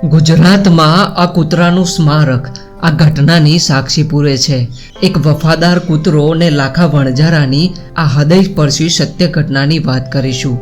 ગુજરાતમાં આ કૂતરાનું સ્મારક, આ ઘટનાની સાક્ષી પૂરે છે. એક વફાદાર કૂતરો ને લાખા વણઝારાની આ હૃદયસ્પર્શી સત્ય ઘટનાની વાત કરીશું.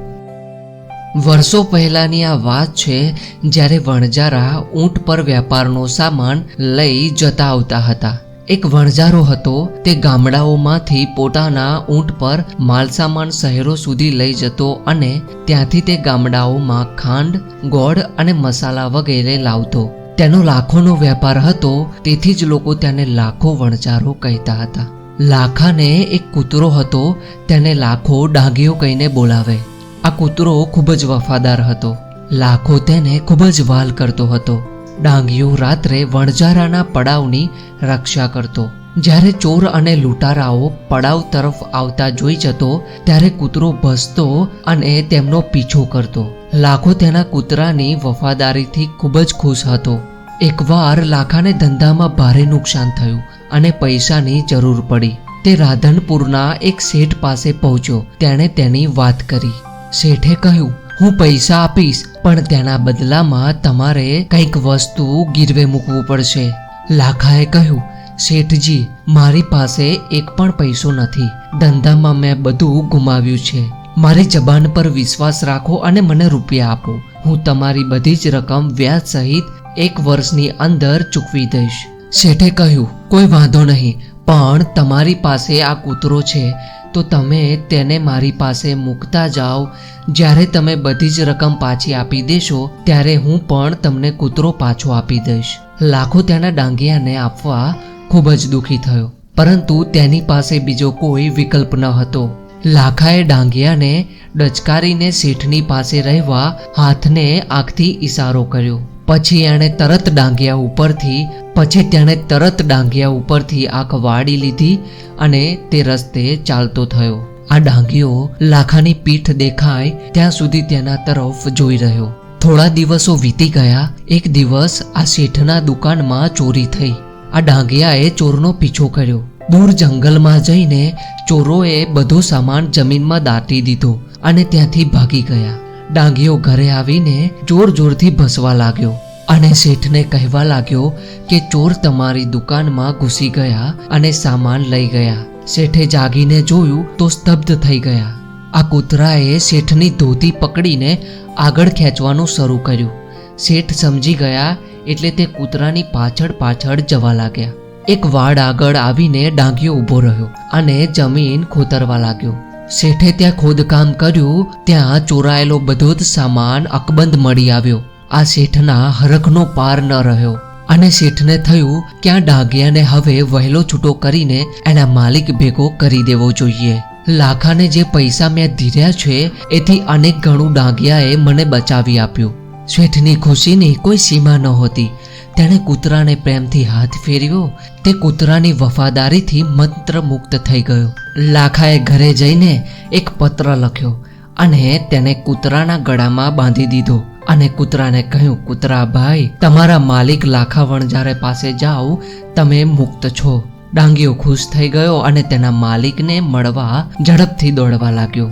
વર્ષો પહેલાની આ વાત છે, જ્યારે વણઝારા ઊંટ પર વ્યાપારનો સામાન લઈ જતા આવતા હતા. એક વણઝારો હતો, તે ગામડાઓમાંથી પોતાના ઊંટ પર માલસામાન શહેરો સુધી લઈ જતો અને ત્યાંથી તે ગામડાઓમાં ખાંડ, ગોળ અને મસાલા વગેરે લાવતો. તેનો લાખોનો વેપાર હતો, તેથી જ લોકો તેને લાખો વણઝારો કહેતા હતા. લાખાને એક કૂતરો હતો, તેને લાખો ડાંગીઓ કહીને બોલાવે. આ કૂતરો ખૂબ જ વફાદાર હતો. લાખો તેને ખૂબ જ વાલ કરતો હતો. ડાંગીઓ રાત્રે વણઝારાના પડાવની રક્ષા કરતો. જ્યારે ચોર અને લૂંટારાઓ પડાવ તરફ આવતા જોઈ જતો, ત્યારે કૂતરો ભસતો અને તેમનો પીછો કરતો. લાખો તેના કૂતરાની વફાદારીથી ખૂબ જ ખુશ હતો. એકવાર લાખાને ધંધામાં ભારે નુકસાન થયું અને પૈસાની જરૂર પડી. તે રાધનપુરના એક શેઠ પાસે પહોંચ્યો. તેણે તેની વાત કરી. શેઠે કહ્યું હું પૈસા આપીશ, પણ તેના બદલામાં તમારે કંઈક વસ્તુ ગીરવે મૂકવું પડશે. લાખાએ કહ્યું, શેઠજી, મારી પાસે એક પણ પૈસો નથી. ધંધામાં મેં બધું ગુમાવ્યું છે. મારી જબાન પર વિશ્વાસ રાખો અને મને રૂપિયા આપો. હું તમારી બધી જ રકમ વ્યાજ સહિત એક વર્ષની અંદર ચૂકવી દઈશ. શેઠે કહ્યું, કોઈ વાંધો નહીં, પણ તમારી પાસે આ કૂતરો છે. તો તમે તેને મારી પાસે મૂકતા જાઓ. જ્યારે તમે બધી જ રકમ પાછી આપી દેશો, ત્યારે હું પણ તમને કૂતરો પાછો આપી દઈશ. લાખો તેના ડાંગિયાને આપવા ખૂબ જ દુઃખી થયો. પરંતુ તેની પાસે બીજો કોઈ વિકલ્પ ન હતો. લાખાએ ડાંગિયાને ડચકારીને શેઠની પાસે રહેવા હાથને આંખથી ઈશારો કર્યો. પછી એણે તરત ડાંગિયા ઉપરથી, પછી તેણે તરત ડાંગિયા ઉપરથી આંખ વાળી લીધી અને તે રસ્તે ચાલતો થયો. આ ડાંગીઓ લાખાની પીઠ દેખાય ત્યાં સુધી તેના તરફ જોઈ રહ્યો. થોડા દિવસો વીતી ગયા, એક દિવસ આ શેઠના દુકાનમાં ચોરી થઈ. આ ડાંગિયાએ ચોરનો પીછો કર્યો. દૂર જંગલમાં જઈને ચોરોએ બધો સામાન જમીનમાં દાટી દીધો અને ત્યાંથી ભાગી ગયા. ડાંગીઓ ઘરે આવીને જોર જોરથી ભસવા લાગ્યો અને શેઠને કહેવા લાગ્યો કે ચોર તમારી દુકાનમાં ઘૂસી ગયા અને સામાન લઈ ગયા. શેઠે જાગીને જોયું તો સ્તબ્ધ થઈ ગયા. આ કૂતરાએ શેઠની ધોતી પકડીને આગળ ખેંચવાનું શરૂ કર્યું. શેઠ સમજી ગયા એટલે તે કૂતરાની પાછળ પાછળ જવા લાગ્યા. એક વાડ આગળ આવીને ડાંગીઓ ઊભો રહ્યો અને જમીન ખોતરવા લાગ્યો. શેઠે ત્યાં ખોદકામ કર્યું, ત્યાં ચોરાયેલો બધો જ સામાન અકબંધ મળી આવ્યો. આ શેઠના હરખનો પાર ન રહ્યો. અને શેઠને થયું કે આ ડાઘિયાને હવે વહેલો છૂટો કરીને એના માલિક ભેગો કરી દેવો જોઈએ. લાખાને જે પૈસા મેં ધીર્યા છે, એથી અનેક ગણું ડાઘિયાએ મને બચાવી આપ્યું. શેઠની ખુશીની કોઈ સીમા નહોતી તેણે કૂતરાને પ્રેમથી હાથ ફેર્યો તે કૂતરાની વફાદારીથી મંત્ર મુક્ત થઈ ગયો. લાખાએ ઘરે જઈને એક પત્ર લખ્યો અને તેને કૂતરાના ગળામાં બાંધી દીધો અને કૂતરાને કહ્યું કૂતરા ભાઈ તમારા માલિક લાખા વણજારે પાસે જાઓ તમે મુક્ત છો. ડાંગીઓ ખુશ થઈ ગયો અને તેના માલિકને મળવા ઝડપથી દોડવા લાગ્યો.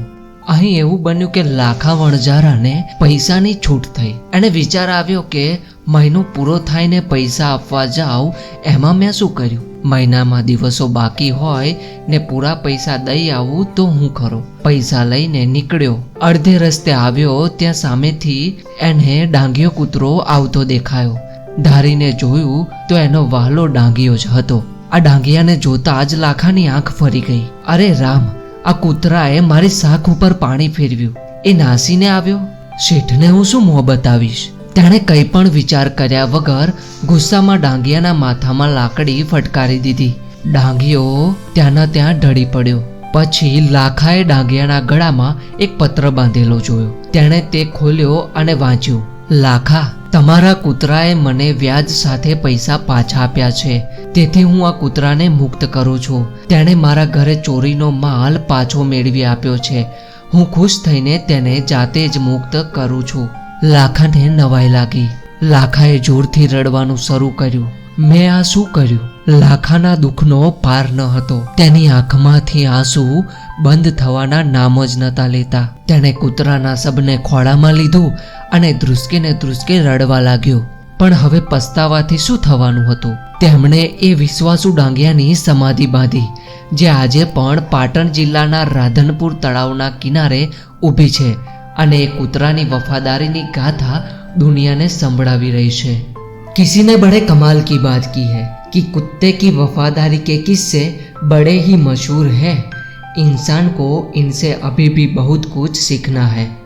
અહીં એવું બન્યું કે લાખા વણઝારાને પૈસાની છૂટ થઈ. એને વિચાર આવ્યો કે મહિનો પૂરો થાયને પૈસા આપવા જાઉં, એમાં મેં શું કર્યું? મહિનામાં દિવસો બાકી હોય ને પૂરા પૈસા દઈ આવું તો હું ખરો? પૈસા લઈને નીકળ્યો. અડધે રસ્તે આવ્યો, ત્યાં સામેથી એને ડાંગિયો કૂતરો આવતો દેખાયો. ધારીને જોયું તો એનો વહાલો ડાંગિયો જ હતો. આ ડાંગિયાને જોતા જ લાખાની આંખ ફરી ગઈ. અરે રામ આ કૂતરાએ મારી શાક ઉપર પાણી ફેરવ્યું. એ નાસીને આવ્યો. શેઠને હું શું મોં બતાવીશ? તેણે કંઈ પણ વિચાર કર્યા વગર ગુસ્સામાં ડાંગિયાના માથામાં લાકડી ફટકારી દીધી. ડાંગિયો ત્યાંના ત્યાં ઢળી પડ્યો. પછી લાખાએ ડાંગિયાના ગળામાં એક પત્ર બાંધેલો જોયો. તેણે તે ખોલ્યો અને વાંચ્યું, લાખા તમારા કૂતરાએ મને વ્યાજ સાથે પૈસા પાછા આપ્યા છે. તેથી હું આ કૂતરાને મુક્ત કરું છું. તેણે મારા ઘરે ચોરીનો માલ પાછો મેળવી આપ્યો છે. હું ખુશ થઈને તેને જાતે જ મુક્ત કરું છું. લાખાને નવાઈ લાગી. લાખાએ જોરથી રડવાનું શરૂ કર્યું. મેં આ શું કર્યું? લાખાના દુઃખનો પાર ન હતો. તેની આંખમાંથી આંસુ બંધ થવાના નામ જ નતા લેતા. તેણે કૂતરાના સબને ખોળામાં લીધું અને ધ્રુસકીને ધ્રુસકે રડવા લાગ્યો. પણ હવે પસ્તાવાથી શું થવાનું હતું? તેમણે એ વિશ્વાસુ ડાંગિયાની સમાધિ બાંધી, જે આજે પણ પાટણ જિલ્લાના રાધનપુર તળાવના કિનારે ઊભી છે અને એ કૂતરાની વફાદારીની ગાથા દુનિયાને સંભળાવી રહી છે. किसी ने बड़े कमाल की बात की है कि कुत्ते की वफादारी के किस्से बड़े ही मशहूर हैं। इंसान को इनसे अभी भी बहुत कुछ सीखना है।